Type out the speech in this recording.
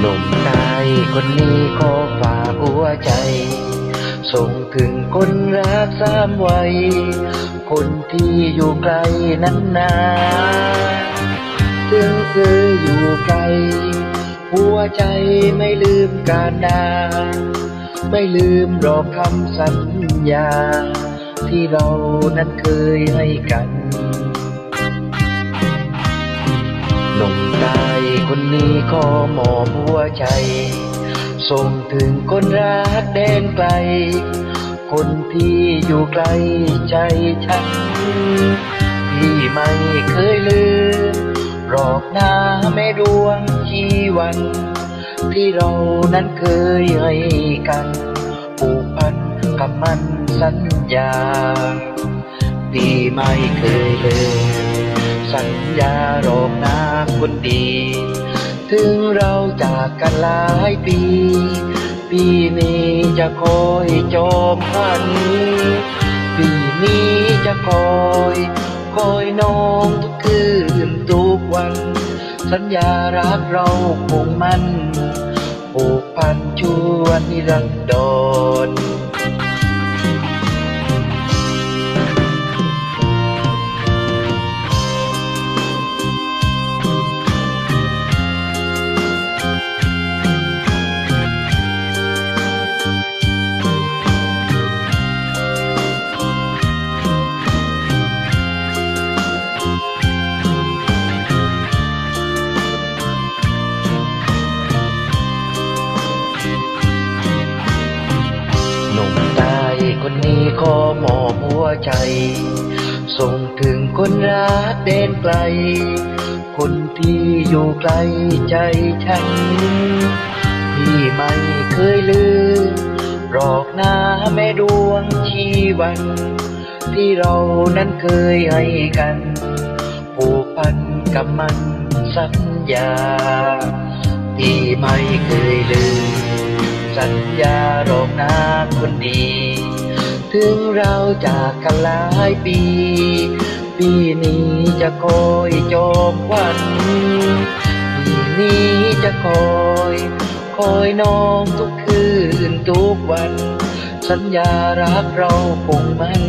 หนุ่มใจคนนี้ขอฝากหัวใจ ส่งถึงคนรักสามวัย คนที่อยู่ไกลนั้นนาถึงเคยอยู่ไกล หัวใจไม่ลืมการดาไม่ลืมรอคำสัญญา ที่เรานั้นเคยให้กัน หนุ่มตายคนนี้ขอมอบหัวใจ ส่งถึงคนรักแดนไกล คนที่อยู่ไกลใจฉัน ที่ไม่เคยลืมหรอกหน้าแม่ดวงชีวัน ที่เรานั้นเคยให้กันผูกพันกับมันสัญญาที่ไม่เคยลืมสัญญาหรอกนา คนดี ถึงเราจากกันหลายปี ปีนี้จะคอยจอมพันปีนี้จะคอย คอยน้องทุกคืนทุกวัน สัญญารักเราคงมันผูกพันชั่วนิรันดร คนนี้ขอมอบหัวใจ ส่งถึงคนรักเดินไกล คนที่อยู่ไกลใจฉัน ที่ไม่เคยลืมหรอกหน้าแม่ดวงชีวัน ที่เรานั้นเคยให้กันผูกพันกับมันสัญญา ที่ไม่เคยลืม สัญญาหรอกนาคนดี ถึงเราจากกันหลายปี ปีนี้จะคอยจอมควันปีนี้จะคอย คอยน้องทุกคืนทุกวัน สัญญารักเราคงมั่น